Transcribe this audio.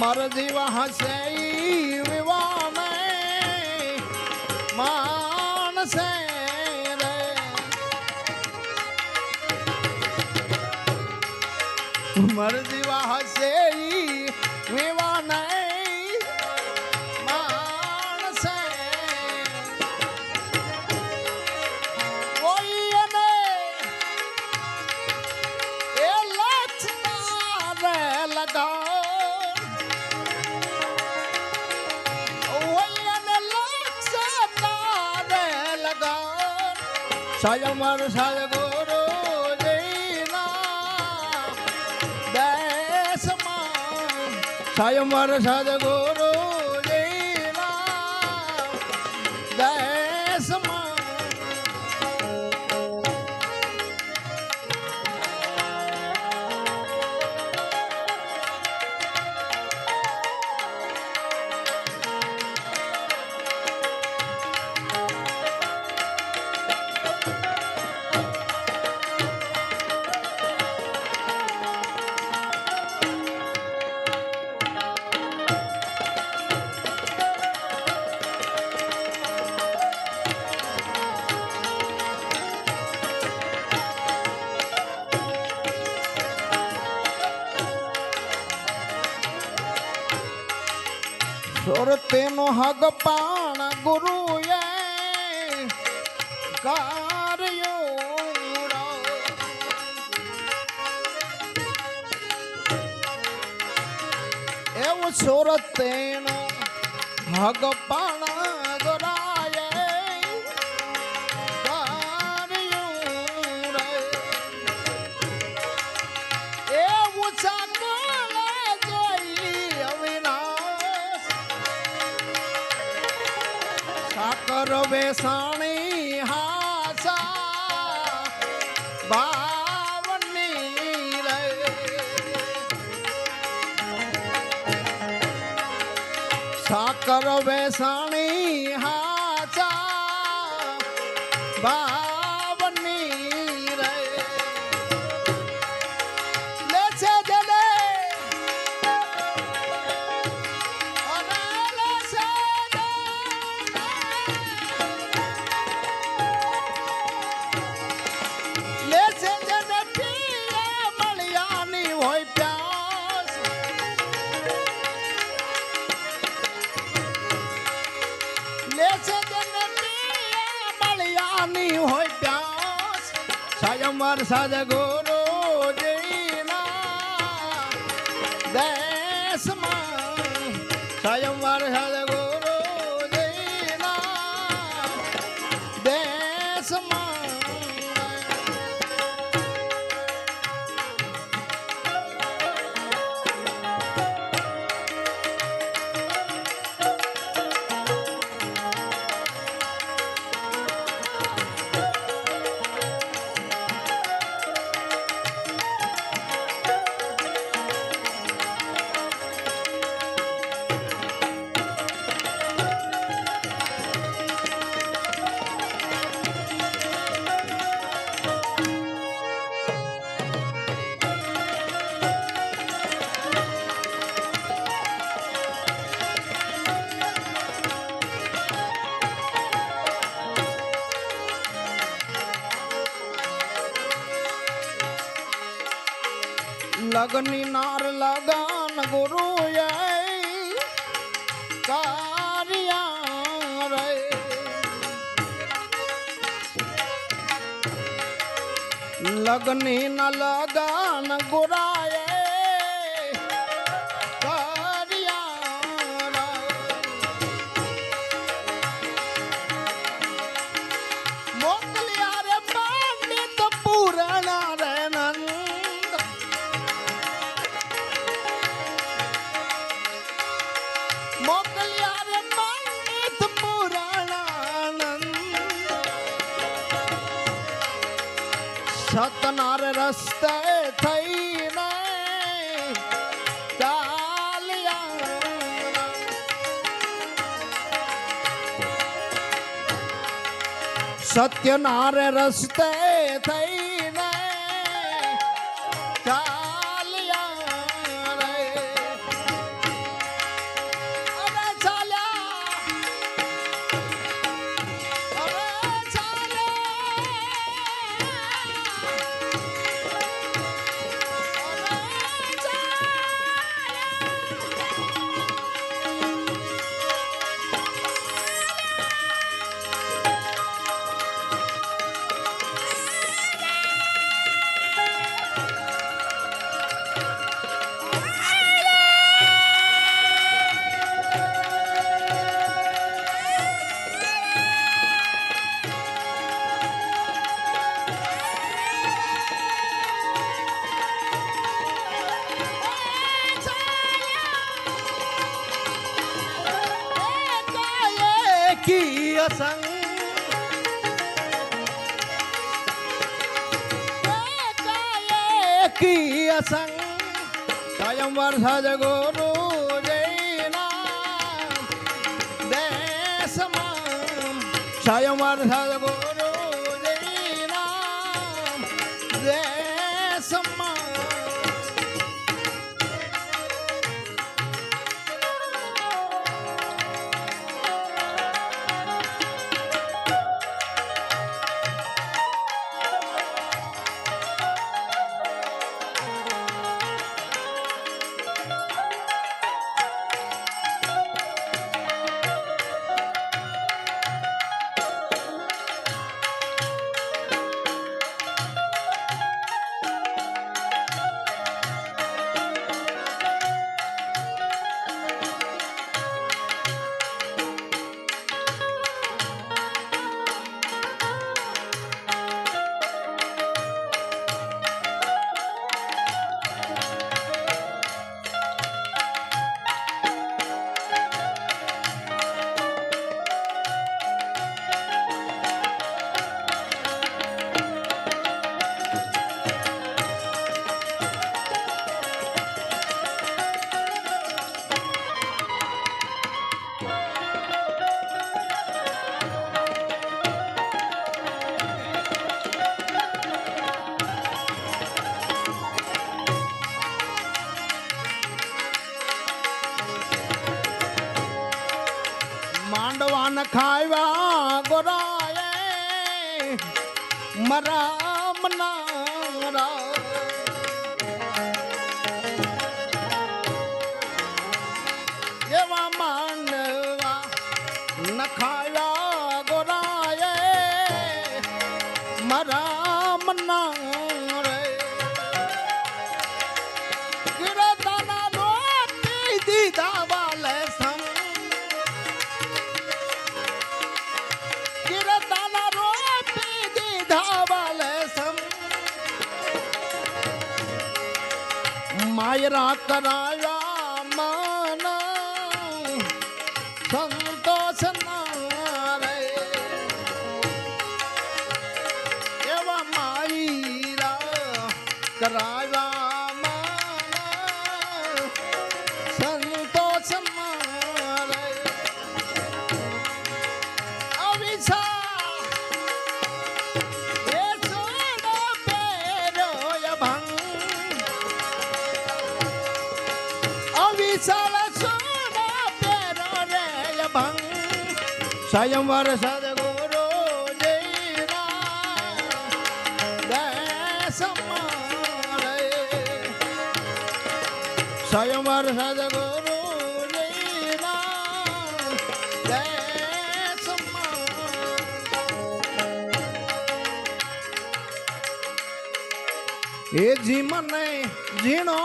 મર જીવ હસે વિવાને માનસે રે. મર જીવ હસે સાયમર સાય ગુરુ દેશમાં સાયમર સાય ગુરુ સુરતેનો હગ પાણ ગુરુએ કાર્યો એવું સુરતેનો હગ પાણ બેસાણી હાસા બાવની સાકર વેસાણી હાસા બાવની sadhguru લગની નાર લગન ગુરુ લગની ન લગન ગુરાએ સતનાર રસ્તે થઈને સત્યનાર રસ્તે થઈને ચાલ્યા. કી અસંગ કી અસંગ સ્વયં વરસાદ ગુરુ જૈના દેશમાં સ્વયં વરસાદ ગુરુ ખાવા ગોરાએ મરા મનારા એવા માંડવા ન ખાવા ગોરાએ ராத்தராயா સ્વયંવર સદગુરુ સ્વયંવર સદગુરુ એ જી મને ઝીણો